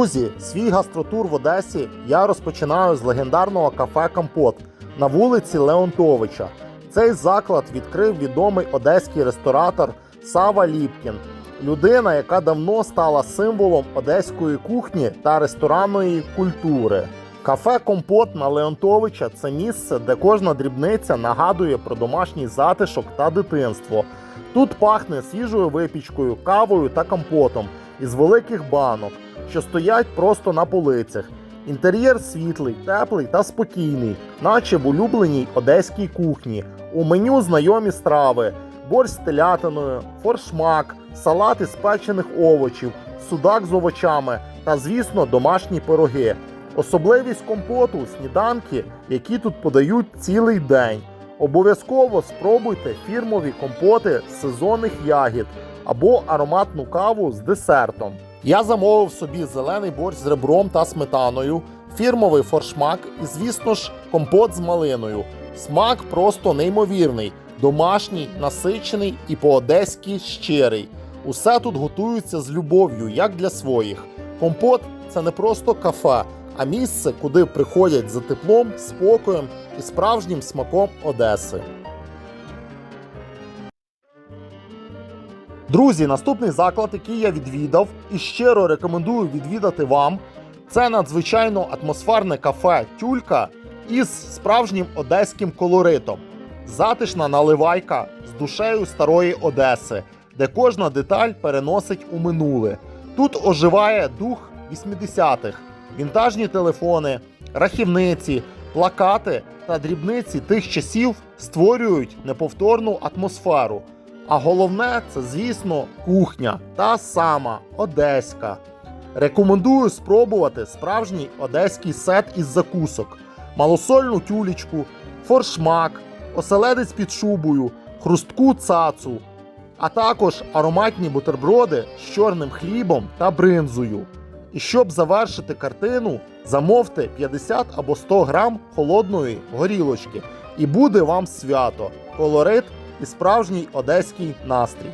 Друзі, свій гастротур в Одесі я розпочинаю з легендарного кафе Компот на вулиці Леонтовича. Цей заклад відкрив відомий одеський ресторатор Сава Ліпкін, людина, яка давно стала символом одеської кухні та ресторанної культури. Кафе Компот на Леонтовича це місце, де кожна дрібниця нагадує про домашній затишок та дитинство. Тут пахне свіжою випічкою, кавою та компотом із великих банок, що стоять просто на полицях. Інтер'єр світлий, теплий та спокійний, наче в улюбленій одеській кухні. У меню знайомі страви: борщ з телятиною, форшмак, салат із печених овочів, судак з овочами та, звісно, домашні пироги. Особливість компоту сніданки, які тут подають цілий день. Обов'язково спробуйте фірмові компоти з сезонних ягід або ароматну каву з десертом. Я замовив собі зелений борщ з ребром та сметаною, фірмовий форшмак і, звісно ж, компот з малиною. Смак просто неймовірний, домашній, насичений і по-одеськи щирий. Усе тут готується з любов'ю, як для своїх. Компот це не просто кафе, а місце, куди приходять за теплом, спокоєм і справжнім смаком Одеси. Друзі, наступний заклад, який я відвідав і щиро рекомендую відвідати вам, це надзвичайно атмосферне кафе Тюлька із справжнім одеським колоритом. Затишна наливайка з душею старої Одеси, де кожна деталь переносить у минуле. Тут оживає дух 80-х, вінтажні телефони, рахівниці, плакати та дрібниці тих часів створюють неповторну атмосферу. А головне це, звісно, кухня, та сама одеська. Рекомендую спробувати справжній одеський сет із закусок, малосольну тюлечку, форшмак, оселедець під шубою, хрустку цацу, а також ароматні бутерброди з чорним хлібом та бринзою. І щоб завершити картину, замовте 50 або 100 грам холодної горілочки. І буде вам свято, колорит і справжній одеський настрій.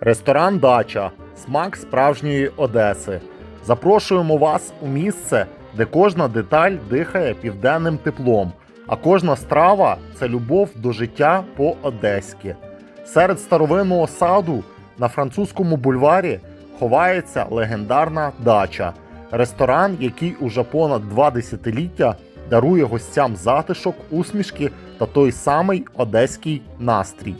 Ресторан Дача. Смак справжньої Одеси. Запрошуємо вас у місце, де кожна деталь дихає південним теплом, а кожна страва це любов до життя по-одеськи. Серед старовинного саду на французькому бульварі ховається легендарна дача, ресторан, який уже понад два десятиліття дарує гостям затишок, усмішки та той самий одеський настрій.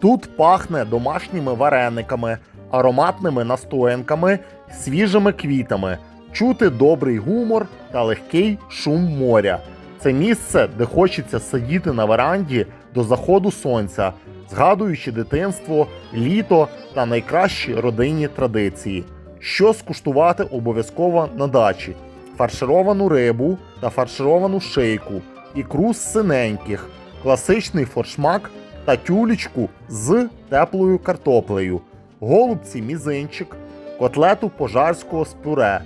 Тут пахне домашніми варениками, ароматними настоянками, свіжими квітами, чути добрий гумор та легкий шум моря. Це місце, де хочеться сидіти на веранді до заходу сонця, згадуючи дитинство, літо та найкращі родинні традиції. Що скуштувати обов'язково на дачі: фаршировану рибу та фаршировану шийку, ікру з синеньких, класичний форшмак та тюлечку з теплою картоплею, голубці мізинчик, котлету пожарського з пюре.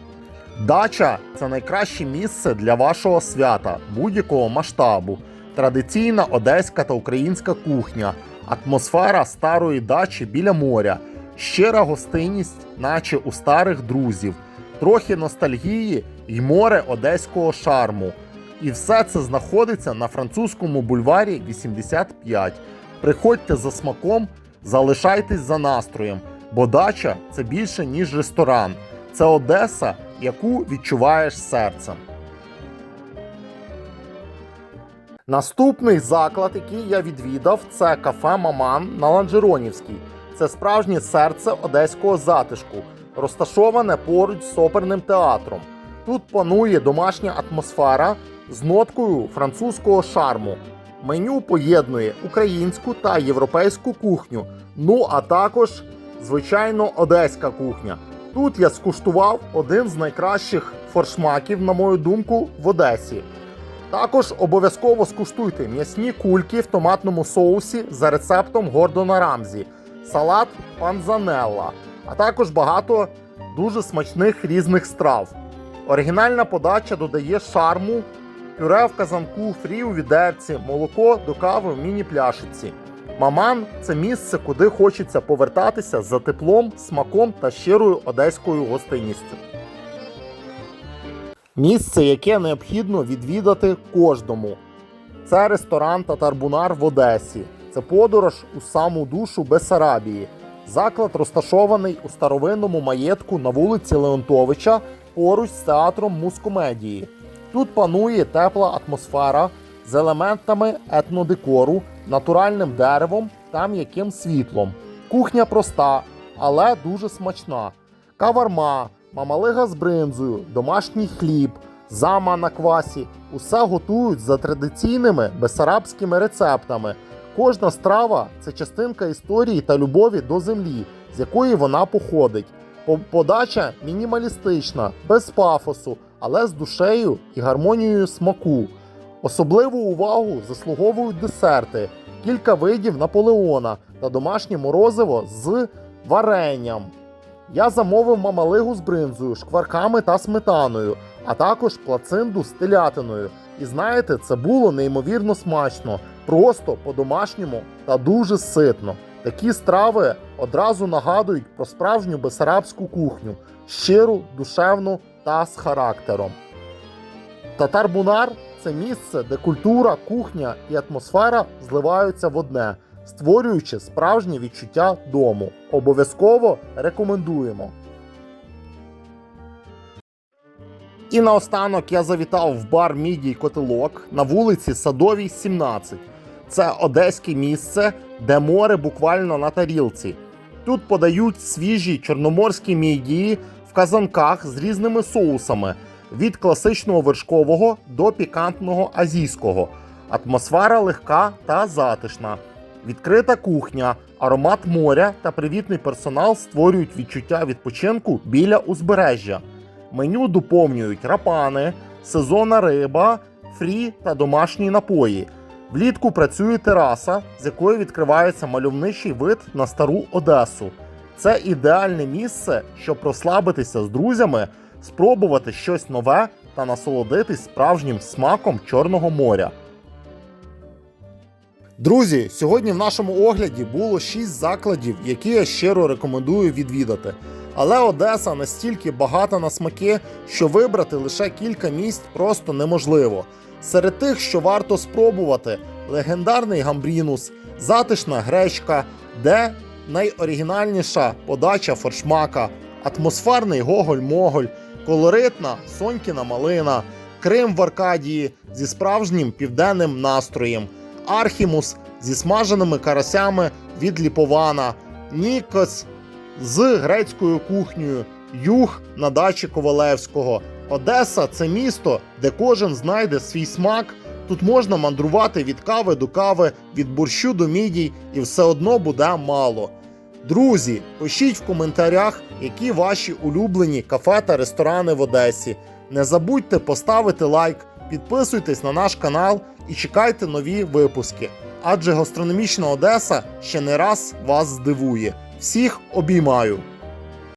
Дача це найкраще місце для вашого свята будь-якого масштабу. Традиційна одеська та українська кухня, атмосфера старої дачі біля моря, щира гостинність, наче у старих друзів, трохи ностальгії й море одеського шарму. І все це знаходиться на французькому бульварі 85. Приходьте за смаком, залишайтесь за настроєм, бо дача це більше, ніж ресторан. Це Одеса, яку відчуваєш серцем. Наступний заклад, який я відвідав, це кафе Маман на Ланжеронівській. Це справжнє серце одеського затишку, розташоване поруч з оперним театром. Тут панує домашня атмосфера з ноткою французького шарму. Меню поєднує українську та європейську кухню. Ну а також, звичайно, одеська кухня. Тут я скуштував один з найкращих форшмаків, на мою думку, в Одесі. Також обов'язково скуштуйте м'ясні кульки в томатному соусі за рецептом Гордона Рамзі, салат панзанелла, а також багато дуже смачних різних страв. Оригінальна подача додає шарму, пюре в казанку, фрі у відерці, молоко до кави в міні-пляшиці. Маман це місце, куди хочеться повертатися за теплом, смаком та щирою одеською гостинністю. Місце, яке необхідно відвідати кожному. Це ресторан Татарбунар в Одесі. Це подорож у саму душу Бесарабії. Заклад розташований у старовинному маєтку на вулиці Леонтовича поруч з театром мускомедії. Тут панує тепла атмосфера з елементами етнодекору, натуральним деревом та м'яким світлом. Кухня проста, але дуже смачна. Каварма, мамалига з бринзою, домашній хліб, зама на квасі усе готують за традиційними бесарабськими рецептами. Кожна страва це частинка історії та любові до землі, з якої вона походить. По- Подача мінімалістична, без пафосу, але з душею і гармонією смаку. Особливу увагу заслуговують десерти, кілька видів Наполеона та домашнє морозиво з варенням. Я замовив мамалигу з бринзою, шкварками та сметаною, а також плацинду з телятиною. І знаєте, це було неймовірно смачно, просто по-домашньому та дуже ситно. Такі страви одразу нагадують про справжню бесарабську кухню, щиру, душевну та з характером. Татар-бунар це місце, де культура, кухня і атмосфера зливаються в одне, створюючи справжнє відчуття дому. Обов'язково рекомендуємо. І наостанок я завітав в бар Мідій Котелок на вулиці Садовій, 17. Це одеське місце, де море буквально на тарілці. Тут подають свіжі чорноморські мідії в казанках з різними соусами від класичного вершкового до пікантного азійського. Атмосфера легка та затишна. Відкрита кухня, аромат моря та привітний персонал створюють відчуття відпочинку біля узбережжя. Меню доповнюють рапани, сезонна риба, фрі та домашні напої. Влітку працює тераса, з якої відкривається мальовничий вид на стару Одесу. Це ідеальне місце, щоб розслабитися з друзями, спробувати щось нове та насолодитись справжнім смаком Чорного моря. Друзі, сьогодні в нашому огляді було 6 закладів, які я щиро рекомендую відвідати. Але Одеса настільки багата на смаки, що вибрати лише кілька місць просто неможливо. Серед тих, що варто спробувати, легендарний гамбрінус, затишна гречка, де найоригінальніша подача форшмака, атмосферний гоголь-моголь, колоритна сонькіна малина, Крим в Аркадії зі справжнім південним настроєм, Архімус зі смаженими карасями від Ліпована, Нікос з грецькою кухнею, Юг на дачі Ковалевського. Одеса це місто, де кожен знайде свій смак. Тут можна мандрувати від кави до кави, від борщу до мідій, і все одно буде мало. Друзі, пишіть в коментарях, які ваші улюблені кафе та ресторани в Одесі. Не забудьте поставити лайк, підписуйтесь на наш канал і чекайте нові випуски. Адже гастрономічна Одеса ще не раз вас здивує. Всіх обіймаю!